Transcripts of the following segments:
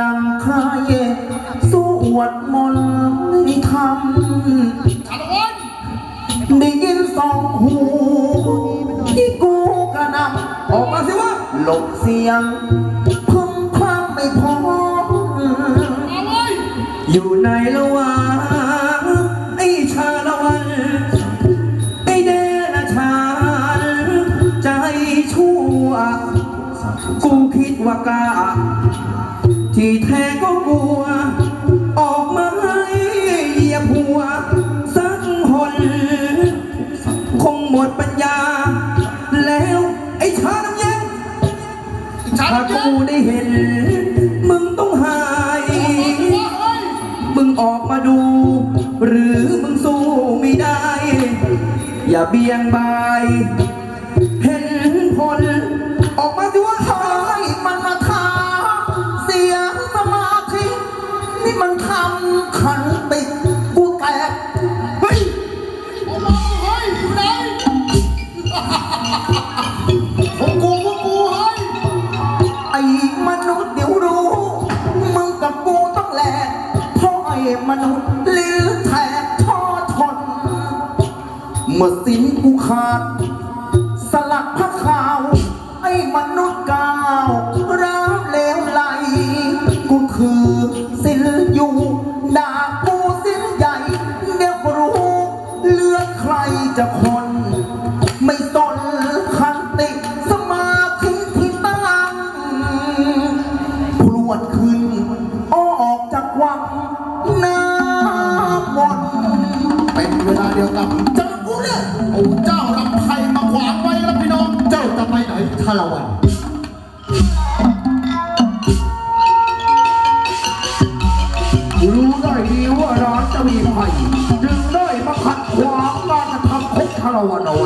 ดังใครสวดมนต์ให้ทชาละวันำได้ยินสองหูที่กูกระนำออกมาสิวะหลบเสียงพึมพำไม่พอมาเลยอยู่ในละวางไอ้ชาละวัน ไอ้เดรัจฉานใจชั่ว กูคิดว่ากล้า ที่แท้ก็กลัว ออกมาให้เหยียบหัว สักหนคงหมดปัญญา แล้วไอ้ชาน้ำเย็นชาถ้าละเย็กูนได้เห็น มึงต้องหายเฮ้ยมึงออกมาดู หรือมึงสู้ไม่ได้ อย่าเบี่ยงบาย เห็นผลออกมาดูว่าหาย เดี๋ยวรู้ มึงกับกูต้องแลกเพราะไอ้มนุษย์ลิ้นแทกท่อทน เมื่อสิ้นกูขาด สลักพระขาว ไอ้มนุษย์กาวร้าวเลวไหล กูคือสิ้นอยู่ด่ากูสิ้นใหญ่ เดี๋ยวรู้ เลือกใครจะคน เดียวกับเจ้ากูเนี่ยโอ้เจ้าลำไพมาขวางไว้แล้วพี่น้อง เจ้าจะไปไหนชาละวันรู้ได้ดีว่าร้อนจะมีไฟจึงได้มาขัดขวางการกระทำของคารวนเอาไว้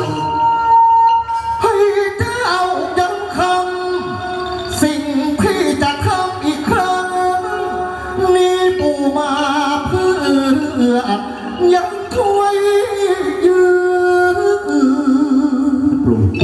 ถ้วยยืน